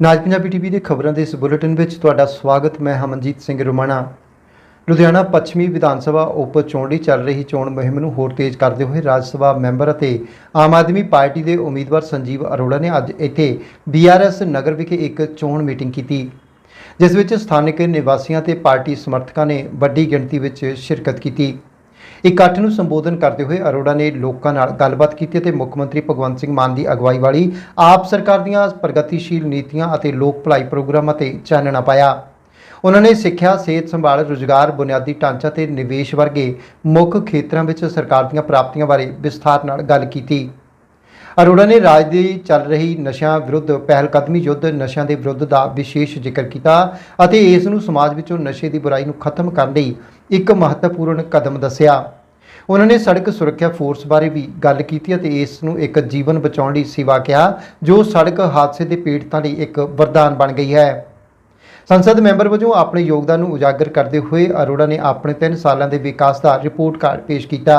ਨਾਜ Punjabi TV ਦੇ ਖਬਰਾਂ ਦੇ ਇਸ ਬੁਲੇਟਿਨ ਵਿੱਚ ਤੁਹਾਡਾ ਸਵਾਗਤ, ਮੈਂ ਹਮਨਜੀਤ ਸਿੰਘ ਰੁਮਾਣਾ। ਲੁਧਿਆਣਾ ਪੱਛਮੀ ਵਿਧਾਨ ਸਭਾ ਉਪ ਚੋਣ ਲਈ ਚੱਲ ਰਹੀ ਚੋਣ ਮੁਹਿੰਮ ਨੂੰ ਹੋਰ ਤੇਜ਼ ਕਰਦੇ ਹੋਏ ਰਾਜ ਸਭਾ ਮੈਂਬਰ ਅਤੇ ਆਮ ਆਦਮੀ ਪਾਰਟੀ ਦੇ ਉਮੀਦਵਾਰ ਸੰਜੀਵ ਅਰੋੜਾ ਨੇ ਅੱਜ ਇੱਥੇ ਬੀਆਰਐਸ ਨਗਰ ਵਿਖੇ ਇੱਕ ਚੋਣ ਮੀਟਿੰਗ ਕੀਤੀ, ਜਿਸ ਵਿੱਚ ਸਥਾਨਕ ਨਿਵਾਸੀਆਂ ਤੇ ਪਾਰਟੀ ਸਮਰਥਕਾਂ ਨੇ ਵੱਡੀ ਗਿਣਤੀ ਵਿੱਚ ਸ਼ਿਰਕਤ ਕੀਤੀ। ਇਕੱਠ ਨੂੰ ਸੰਬੋਧਨ ਕਰਦੇ ਹੋਏ ਅਰੋੜਾ ਨੇ ਲੋਕਾਂ ਨਾਲ ਗੱਲਬਾਤ ਕੀਤੀ ਅਤੇ ਮੁੱਖ ਮੰਤਰੀ ਭਗਵੰਤ ਸਿੰਘ ਮਾਨ ਦੀ ਅਗਵਾਈ ਵਾਲੀ ਆਪ ਸਰਕਾਰ ਦੀਆਂ ਪ੍ਰਗਤੀਸ਼ੀਲ ਨੀਤੀਆਂ ਅਤੇ ਲੋਕ ਭਲਾਈ ਪ੍ਰੋਗਰਾਮਾਂ ਤੇ ਚਾਨਣਾ ਪਾਇਆ। ਉਹਨਾਂ ਨੇ ਸਿੱਖਿਆ, ਸਿਹਤ ਸੰਭਾਲ, ਰੁਜ਼ਗਾਰ, ਬੁਨਿਆਦੀ ਢਾਂਚਾ ਤੇ ਨਿਵੇਸ਼ ਵਰਗੇ ਮੁੱਖ ਖੇਤਰਾਂ ਵਿੱਚ ਸਰਕਾਰ ਦੀਆਂ ਪ੍ਰਾਪਤੀਆਂ ਬਾਰੇ ਵਿਸਥਾਰ ਨਾਲ ਗੱਲ ਕੀਤੀ। ਅਰੋੜਾ ਨੇ ਰਾਜ ਦੀ ਚੱਲ ਰਹੀ ਨਸ਼ਿਆਂ ਵਿਰੁੱਧ ਪਹਿਲਕਦਮੀ ਯੁੱਧ ਨਸ਼ਿਆਂ ਦੇ ਵਿਰੁੱਧ ਦਾ ਵਿਸ਼ੇਸ਼ ਜ਼ਿਕਰ ਕੀਤਾ ਅਤੇ ਇਸ ਨੂੰ ਸਮਾਜ ਵਿੱਚੋਂ ਨਸ਼ੇ ਦੀ ਬੁਰਾਈ ਨੂੰ ਖਤਮ ਕਰਨ ਲਈ ਇੱਕ ਮਹੱਤਵਪੂਰਨ ਕਦਮ ਦੱਸਿਆ। ਉਹਨਾਂ ਨੇ ਸੜਕ ਸੁਰੱਖਿਆ ਫੋਰਸ ਬਾਰੇ ਵੀ ਗੱਲ ਕੀਤੀ ਅਤੇ ਇਸ ਨੂੰ ਇੱਕ ਜੀਵਨ ਬਚਾਉਣ ਲਈ ਸੇਵਾ ਕਿਹਾ, ਜੋ ਸੜਕ ਹਾਦਸੇ ਦੇ ਪੀੜਤਾਂ ਲਈ ਇੱਕ ਵਰਦਾਨ ਬਣ ਗਈ ਹੈ। ਸੰਸਦ ਮੈਂਬਰ ਵਜੋਂ ਆਪਣੇ ਯੋਗਦਾਨ ਨੂੰ ਉਜਾਗਰ ਕਰਦੇ ਹੋਏ ਅਰੋੜਾ ਨੇ ਆਪਣੇ 3 ਸਾਲਾਂ ਦੇ ਵਿਕਾਸ ਦਾ ਰਿਪੋਰਟ ਕਾਰਡ ਪੇਸ਼ ਕੀਤਾ।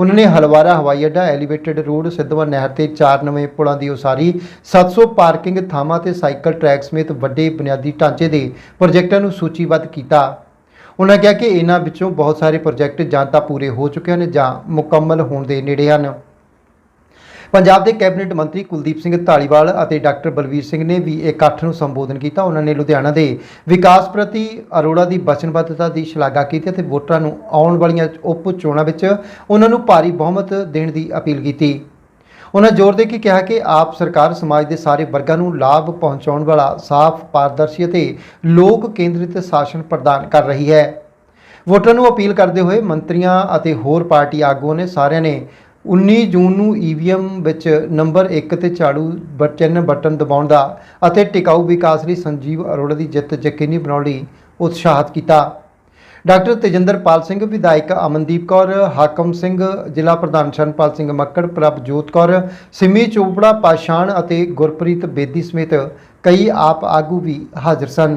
ਉਹਨਾਂ ਨੇ ਹਲਵਾਰਾ ਹਵਾਈ ਅੱਡਾ ਐਲੀਵੇਟਡ ਰੋਡ ਸਿੱਧਵਾਂ ਨਹਿਰ ਤੇ ਚਾਰ ਨਵੇਂ ਪੁਲਾਂ ਦੀ ਉਸਾਰੀ 700 ਪਾਰਕਿੰਗ ਥਾਵਾਂ ਤੇ ਸਾਈਕਲ ਟਰੈਕ ਸਮੇਤ ਵੱਡੇ ਬੁਨਿਆਦੀ ਢਾਂਚੇ ਦੇ ਪ੍ਰੋਜੈਕਟਾਂ ਨੂੰ ਸੂਚੀਬੱਧ ਕੀਤਾ। ਉਹਨਾਂ ਕਿਹਾ ਕਿ ਇਹਨਾਂ ਵਿੱਚੋਂ ਬਹੁਤ ਸਾਰੇ ਪ੍ਰੋਜੈਕਟ ਜਾਂ ਤਾਂ ਪੂਰੇ ਹੋ ਚੁੱਕੇ ਹਨ ਜਾਂ ਮੁਕੰਮਲ ਹੋਣ ਦੇ ਨੇੜੇ ਹਨ। ਪੰਜਾਬ ਦੇ ਕੈਬਨਿਟ ਮੰਤਰੀ ਕੁਲਦੀਪ ਸਿੰਘ ਧਾਲੀਵਾਲ ਅਤੇ ਡਾਕਟਰ ਬਲਵੀਰ ਸਿੰਘ ਨੇ ਵੀ ਇਕੱਠ ਨੂੰ ਸੰਬੋਧਨ ਕੀਤਾ। ਉਹਨਾਂ ਨੇ ਲੁਧਿਆਣਾ ਦੇ ਵਿਕਾਸ ਪ੍ਰਤੀ ਅਰੋੜਾ ਦੀ ਵਚਨਬੱਧਤਾ ਦੀ ਸ਼ਲਾਘਾ ਕੀਤੀ ਅਤੇ ਵੋਟਰਾਂ ਨੂੰ ਆਉਣ ਵਾਲੀਆਂ ਉਪ ਚੋਣਾਂ ਵਿੱਚ ਉਹਨਾਂ ਨੂੰ ਭਾਰੀ ਬਹੁਮਤ ਦੇਣ ਦੀ ਅਪੀਲ ਕੀਤੀ। ਉਹਨਾਂ ਜ਼ੋਰ ਦੇ ਕੇ ਕਿਹਾ ਕਿ ਆਪ ਸਰਕਾਰ ਸਮਾਜ ਦੇ ਸਾਰੇ ਵਰਗਾਂ ਨੂੰ ਲਾਭ ਪਹੁੰਚਾਉਣ ਵਾਲਾ ਸਾਫ਼ ਪਾਰਦਰਸ਼ੀ ਅਤੇ ਲੋਕ ਕੇਂਦਰਿਤ ਸ਼ਾਸਨ ਪ੍ਰਦਾਨ ਕਰ ਰਹੀ ਹੈ। ਵੋਟਰਾਂ ਨੂੰ ਅਪੀਲ ਕਰਦੇ ਹੋਏ ਮੰਤਰੀਆਂ ਅਤੇ ਹੋਰ ਪਾਰਟੀ ਆਗੂਆਂ ਨੇ ਸਾਰਿਆਂ ਨੇ 19 ਜੂਨ ਨੂੰ ਈਵੀਐਮ ਵਿੱਚ ਨੰਬਰ 1 ਤੇ ਝਾੜੂ ਬਟਨ ਬਟਨ ਦਬਾਉਣ ਦਾ ਅਤੇ ਟਿਕਾਊ ਵਿਕਾਸ ਲਈ ਸੰਜੀਵ ਅਰੋੜਾ ਦੀ ਜਿੱਤ ਯਕੀਨੀ ਬਣਾਉਣ ਲਈ ਉਤਸ਼ਾਹਿਤ ਕੀਤਾ। ਡਾਕਟਰ ਤੇਜਿੰਦਰਪਾਲ ਸਿੰਘ, ਵਿਧਾਇਕ ਅਮਨਦੀਪ ਕੌਰ, ਹਾਕਮ ਸਿੰਘ, ਜ਼ਿਲ੍ਹਾ ਪ੍ਰਧਾਨ ਸ਼ਰਨਪਾਲ ਸਿੰਘ ਮੱਕੜ ਪ੍ਰਭਜੋਤ ਕੌਰ, ਸਿੰਮੀ ਚੋਪੜਾ, ਪਾਸ਼ਾਨ ਅਤੇ ਗੁਰਪ੍ਰੀਤ ਬੇਦੀ ਸਮੇਤ ਕਈ ਆਪ ਆਗੂ ਵੀ ਹਾਜ਼ਰ ਸਨ।